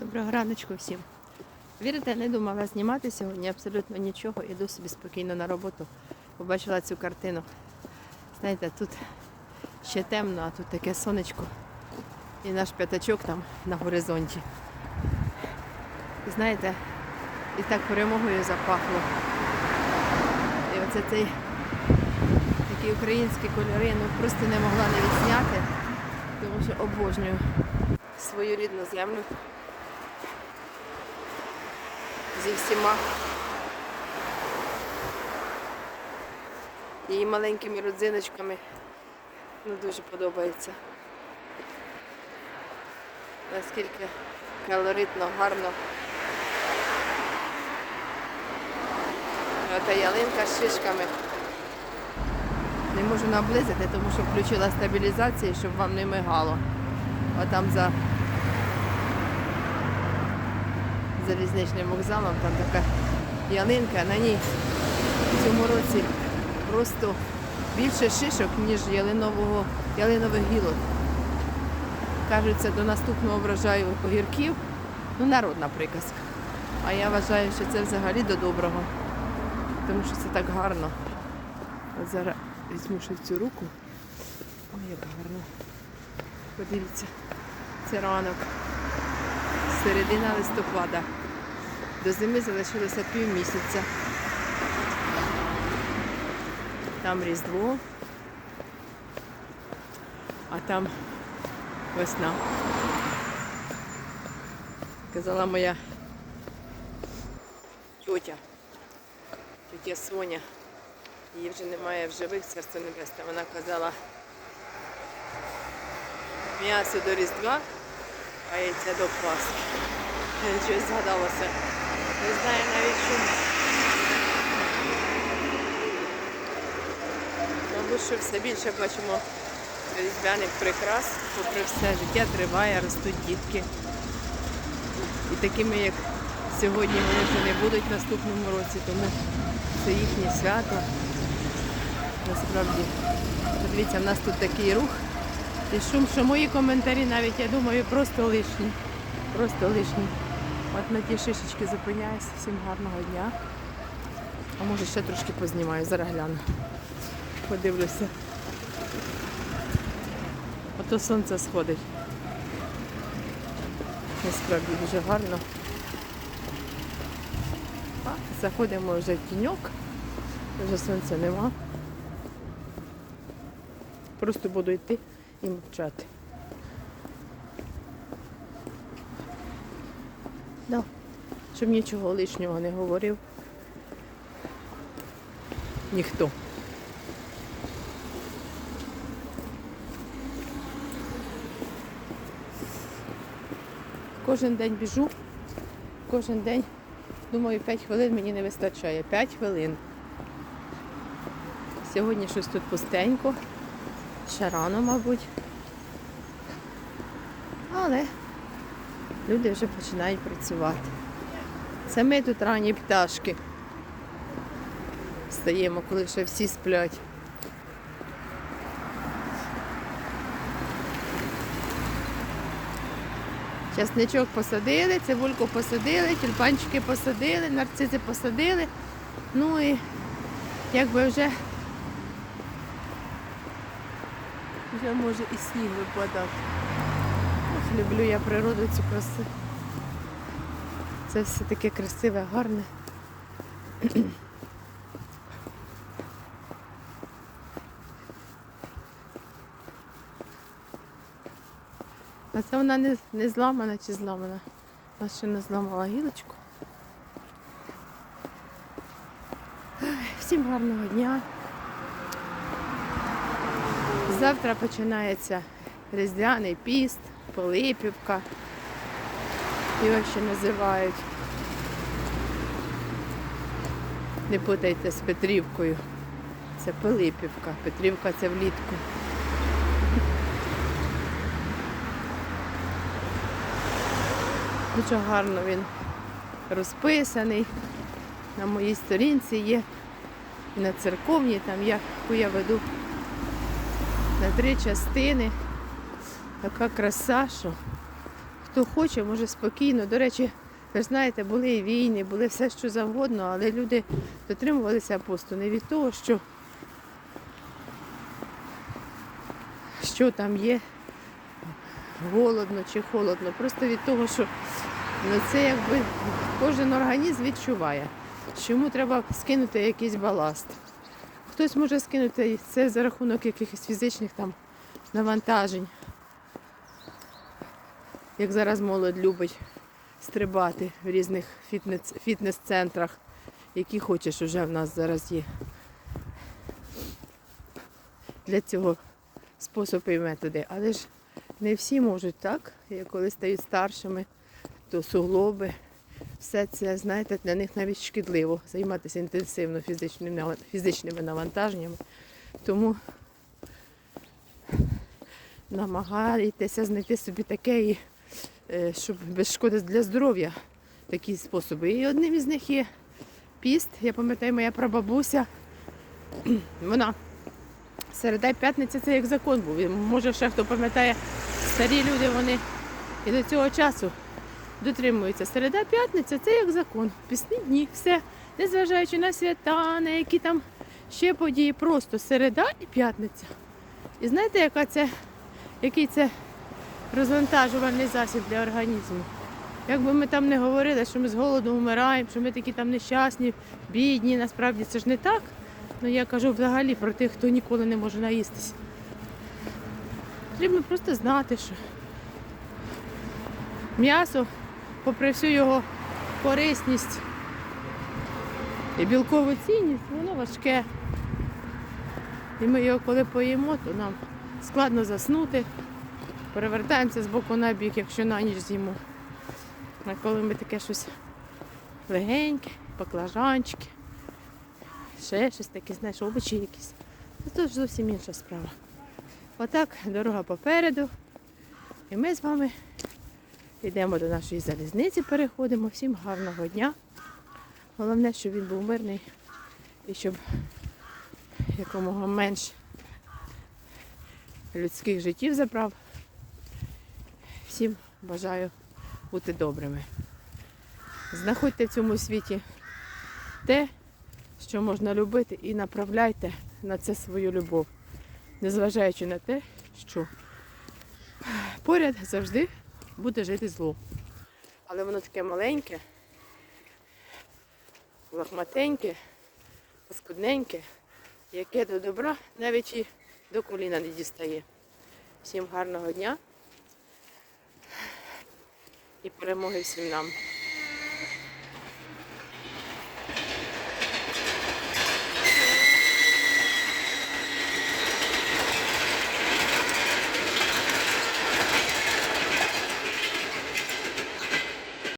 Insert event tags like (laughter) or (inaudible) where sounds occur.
Доброго раночку всім. Вірите, не думала знімати сьогодні абсолютно нічого. Іду собі спокійно на роботу. Побачила цю картину. Знаєте, тут ще темно, а тут таке сонечко. І наш п'ятачок там на горизонті. І знаєте, і так перемогою запахло. І оце цей такі українські кольори, ну просто не могла не відзняти, тому що обожнюю свою рідну землю зі всіма її маленькими родзиночками. Ну, дуже подобається. Наскільки колоритно, гарно. Ота ялинка з шишками. Не можу наблизити, тому що включила стабілізацію, щоб вам не мигало. А там за залізничним вокзалом там така ялинка, на ній в цьому році просто більше шишок, ніж ялинового, ялинових гілок. Кажуть, до наступного врожаю огірків. Ну, народна приказка. А я вважаю, що це взагалі до доброго. Тому що це так гарно. От зараз візьму ще цю руку. Ой, як гарно. Подивіться, це ранок. Середина листопада. До зими залишилося пів місяця. Там Різдво, а там весна. Казала моя тьотя, тьотя Соня. Її вже немає в живих, царство небесне. Вона казала м'ясо до Різдва, а до Пасхи. Щось згадалося. Не знаю навіть чому. Мабуть, що все більше бачимо різдвяних прикрас, попри все, життя триває, ростуть дітки. І такими, як сьогодні, вони вже не будуть в наступному році, тому це їхнє свято. Насправді, подивіться, в нас тут такий рух і шум, що мої коментарі навіть, я думаю, просто лишні. Просто лишні. От на ті шишечки зупиняюся. Всім гарного дня. А може ще трошки познімаю, зараз гляну. Подивлюся. Ото сонце сходить. Насправді дуже гарно. А, заходимо вже в тіньок. Вже сонця нема. Просто буду йти і мовчати. Да. Щоб нічого лишнього не говорив. Ніхто. Кожен день біжу, кожен день, думаю, 5 хвилин мені не вистачає. 5 хвилин. Сьогодні щось тут пустенько, ще рано, мабуть. Але люди вже починають працювати. Це ми тут ранні пташки. Встаємо, коли ще всі сплять. Часничок посадили, цибульку посадили, тюльпанчики посадили, нарцизи посадили. Ну і якби вже вже може і сніг випадав. Ох, люблю я природу цю красу. Це все таке красиве, гарне. А це вона не, не зламана чи зламана. Вона ще не зламала гілочку. Всім гарного дня. Завтра починається Різдвяний піст, Пилипівка. Його ще називають. Не путайте з Петрівкою. Це Пилипівка. Петрівка це влітку. Дуже гарно він розписаний. На моїй сторінці є і на церковній, там яку я веду на три частини. Така краса, що хто хоче, може спокійно. До речі, ви ж знаєте, були і війни, були все що завгодно, але люди дотримувалися посту не від того, що, що там є голодно чи холодно, просто від того, що ну, це якби кожен організм відчуває, що йому треба скинути якийсь баласт. Хтось може скинути це за рахунок якихось фізичних там навантажень. Як зараз молодь любить стрибати в різних фітнес, фітнес-центрах, які хочеш вже в нас зараз є. Для цього способи і методи. Але ж не всі можуть так, коли стають старшими, то суглоби. Все це, знаєте, для них навіть шкідливо займатися інтенсивно фізичними, навантаженнями. Тому намагайтеся знайти собі таке, е, щоб без шкоди для здоров'я такі способи. І одним із них є піст. Я пам'ятаю, моя прабабуся, (clears throat) вона середа п'ятниця це як закон був. Може, ще хто пам'ятає, старі люди вони і до цього часу дотримуються. Середа п'ятниця це як закон. Пісні дні, все. Незважаючи на свята, на які там ще події, просто середа і п'ятниця. І знаєте, яка це, який це розвантажувальний засіб для організму? Як би ми там не говорили, що ми з голоду вмираємо, що ми такі там нещасні, бідні, насправді це ж не так. Ну я кажу взагалі про тих, хто ніколи не може наїстися. Потрібно просто знати, що м'ясо, попри всю його корисність і білкову цінність, воно важке. І ми його коли поїмо, то нам складно заснути. Перевертаємося з боку на бік, якщо на ніч з'їмо. А коли ми таке щось легеньке, баклажанчики, ще щось таке, знаєш, овочі якісь. Це зовсім інша справа. Отак, дорога попереду. І ми з вами йдемо до нашої залізниці, переходимо. Всім гарного дня. Головне, щоб він був мирний і щоб якомога менш людських життів забрав. Всім бажаю бути добрими. Знаходьте в цьому світі те, що можна любити, і направляйте на це свою любов, незважаючи на те, що поряд завжди буде жити зло. Але воно таке маленьке, лохматеньке, паскудненьке, яке до добра навіть і до коліна не дістає. Всім гарного дня і перемоги всім нам.